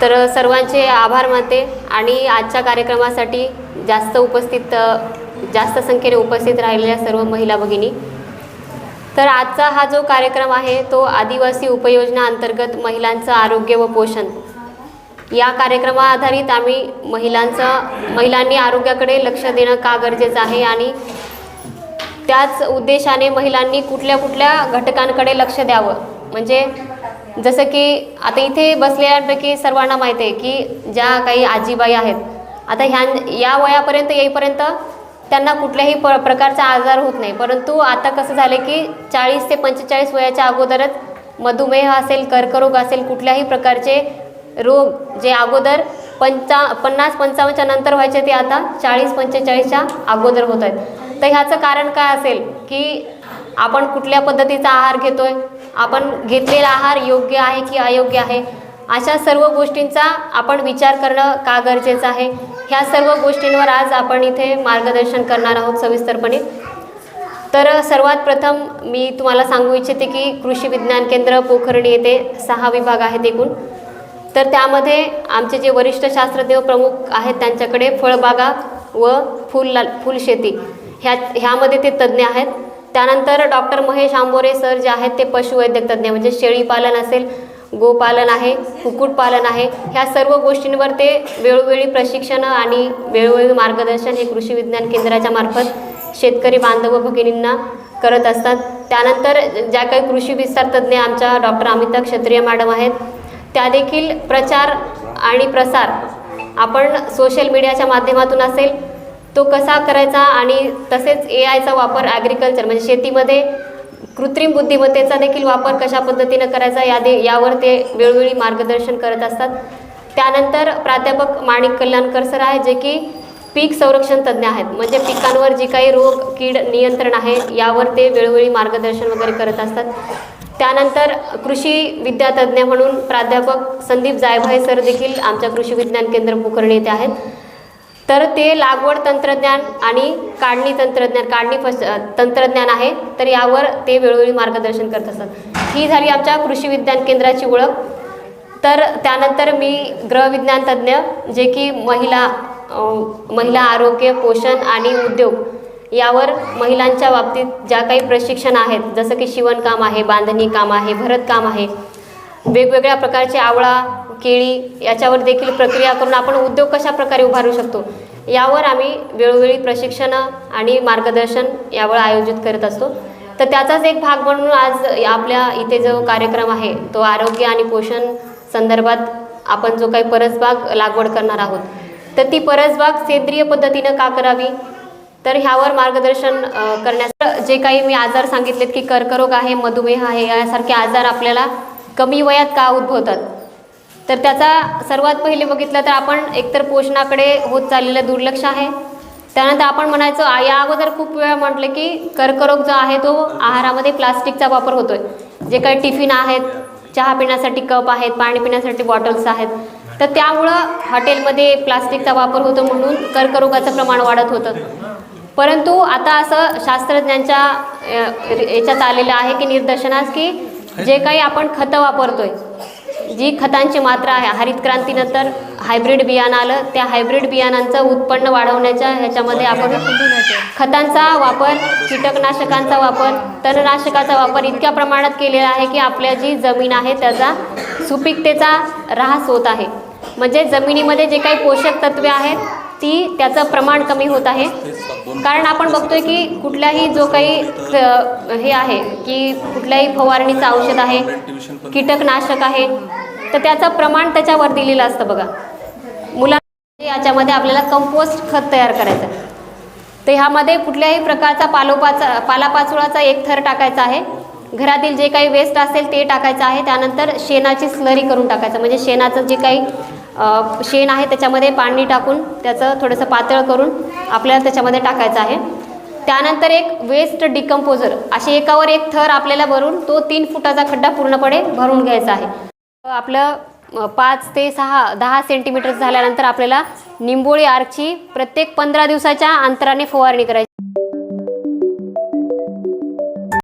तर सर्वांचे आभार मानते आणि आजच्या कार्यक्रमासाठी जास्त उपस्थित जास्त संख्येने उपस्थित राहिलेल्या सर्व महिला भगिनी. तर आजचा हा जो कार्यक्रम आहे तो आदिवासी उपयोजना अंतर्गत महिलांचं आरोग्य व पोषण. या कार्यक्रमाआधारित आम्ही महिलांचं महिलांनी आरोग्याकडे लक्ष देणं का गरजेचं आहे आणि त्याच उद्देशाने महिलांनी कुठल्या कुठल्या घटकांकडे लक्ष द्यावं? म्हणजे जसं की आता इथे बसलेल्यांपैकी सर्वांना माहीत आहे की ज्या काही आजीबाई आहेत आता ह्या या वयापर्यंत येईपर्यंत त्यांना कुठल्याही प प्रकारचा आजार होत नाही. परंतु आता कसं झालं की चाळीस ते पंचेचाळीस वयाच्या अगोदरच मधुमेह असेल कर्करोग असेल कुठल्याही प्रकारचे रोग जे अगोदर पंचा पन्नास पंचावन्नच्या नंतर व्हायचे ते आता चाळीस पंचेचाळीसच्या अगोदर होत आहेत. तर ह्याचं कारण काय असेल की आपण कुठल्या पद्धतीचा आहार घेतोय आपण घेतलेला आहार योग्य आहे की अयोग्य आहे? अशा सर्व गोष्टींचा आपण विचार करणं का गरजेचं आहे? ह्या सर्व गोष्टींवर आज आपण इथे मार्गदर्शन करणार आहोत सविस्तरपणे. तर सर्वात प्रथम मी तुम्हाला सांगू इच्छिते की कृषी विज्ञान केंद्र पोखरणी येथे सहा विभाग आहेत एकूण. तर त्यामध्ये आमचे जे वरिष्ठ शास्त्रज्ञ प्रमुख आहेत त्यांच्याकडे फळबागा व फुल फुलशेती. ह्या ह्यामध्ये ते तज्ज्ञ आहेत. त्यानंतर डॉक्टर महेश आंबोरे सर जे आहेत ते पशुवैद्यक तज्ज्ञ म्हणजे शेळीपालन असेल गोपालन आहे कुक्कुटपालन आहे ह्या सर्व गोष्टींवर ते वेळोवेळी प्रशिक्षण आणि वेळोवेळी मार्गदर्शन हे कृषी विज्ञान केंद्राच्या मार्फत शेतकरी बांधव भगिनींना करत असतात. त्यानंतर ज्या काही कृषी विस्तार तज्ज्ञ आमच्या डॉक्टर अमिता क्षत्रिय मॅडम आहेत त्या देखील प्रचार आणि प्रसार आपण सोशल मीडियाच्या माध्यमातून असेल तो कसा करायचा आणि तसेच ए आयचा वापर ॲग्रिकल्चर म्हणजे शेतीमध्ये कृत्रिम बुद्धिमत्तेचा देखील वापर कशा पद्धतीनं करायचा या दे यावर ते वेळोवेळी मार्गदर्शन करत असतात. त्यानंतर प्राध्यापक माणिक कल्याणकर सर आहे जे की पीक संरक्षण तज्ज्ञ आहेत. म्हणजे पिकांवर जी काही रोग कीड नियंत्रण आहे यावर ते वेळोवेळी मार्गदर्शन वगैरे करत असतात. त्यानंतर कृषी विद्यातज्ञ म्हणून प्राध्यापक संदीप जायभाई सर देखील आमच्या कृषी विज्ञान केंद्र पोखर्णी येथे आहेत. तर ते लागवड तंत्रज्ञान आणि काढणी तंत्रज्ञान काढणी फस तंत्रज्ञान आहे तर यावर ते वेळोवेळी मार्गदर्शन करत असतात. ही झाली आमच्या कृषी विज्ञान केंद्राची ओळख. तर त्यानंतर मी ग्रहविज्ञान तज्ज्ञ जे की महिला महिला आरोग्य पोषण आणि उद्योग यावर महिलांच्या बाबतीत ज्या काही प्रशिक्षण आहेत जसं की शिवणकाम आहे बांधणी काम आहे भरतकाम आहे वेगवेगळ्या प्रकारचे आवळा केळी याच्यावर देखील प्रक्रिया करून आपण उद्योग कशा प्रकारे उभारू शकतो? यावर आम्ही वेळोवेळी प्रशिक्षण आणि मार्गदर्शन यावर आयोजित करत असतो. तर त्याचाच एक भाग म्हणून आज आपल्या इथे जो कार्यक्रम आहे तो आरोग्य आणि पोषण संदर्भात आपण जो काही परसबाग लागवड करणार आहोत तर ती परसबाग सेंद्रिय पद्धतीनं का करावी? तर ह्यावर मार्गदर्शन करण्याचं करण्यास जे काही मी आजार सांगितलेत की कर्करोग आहे मधुमेह आहे यासारखे आजार आपल्याला कमी वयात का उद्भवतात? तर त्याचा सर्वात पहिले बघितलं तर आपण एकतर पोषणाकडे होत चाललेलं दुर्लक्ष आहे. त्यानंतर आपण म्हणायचो या अगोदर खूप वेळा म्हटलं की कर्करोग जो आहे तो आहारामध्ये प्लास्टिकचा वापर होतोय. जे काही टिफिन आहेत चहा पिण्यासाठी कप आहेत पाणी पिण्यासाठी बॉटल्स आहेत. तर त्यामुळं हॉटेलमध्ये प्लास्टिकचा वापर होतो म्हणून कर्करोगाचं प्रमाण वाढत होतं. परंतु आता असं शास्त्रज्ञांच्या याच्यात आलेलं आहे की निदर्शनास की जे काही आपण खतं वापरतोय जी खतांची मात्रा आहे हरित क्रांतीनंतर हायब्रिड बियाणं आलं त्या हायब्रिड बियाणांचं उत्पन्न वाढवण्याच्या ह्याच्यामध्ये आपण खतांचा वापर कीटकनाशकांचा वापर तणनाशकाचा वापर इतक्या प्रमाणात केलेला आहे की आपल्या जी जमीन आहे त्याचा सुपीकतेचा ऱ्हास होत आहे. म्हणजे जमिनीमध्ये जे काही पोषक तत्वे आहेत ती त्याचं प्रमाण कमी होत आहे. कारण आपण बघतोय की कुठल्याही जो काही हे आहे की कुठल्याही फवारणीचं औषध आहे कीटकनाशक आहे तर त्याचं प्रमाण त्याच्यावर दिलेलं असतं बघा. मुलांना याच्यामध्ये आपल्याला कंपोस्ट खत तयार करायचं आहे. तर ह्यामध्ये कुठल्याही प्रकारचा पालोपाचा पालापाचोळाचा एक थर टाकायचा आहे. घरातील जे काही वेस्ट असेल ते टाकायचं आहे. त्यानंतर शेणाची स्लरी करून टाकायचं. म्हणजे शेणाचं जे काही शेण आहे त्याच्यामध्ये पाणी टाकून त्याचं थोडंसं पातळ करून आपल्याला त्याच्यामध्ये टाकायचं आहे. त्यानंतर एक वेस्ट डिकम्पोजर असे एकावर एक थर आपल्याला भरून तो तीन फुटाचा खड्डा पूर्णपणे भरून घ्यायचा आहे. आपलं पाच ते सहा दहा सेंटीमीटर झाल्यानंतर आपल्याला निंबोळी आर्कची प्रत्येक पंधरा दिवसाच्या अंतराने फवारणी करायची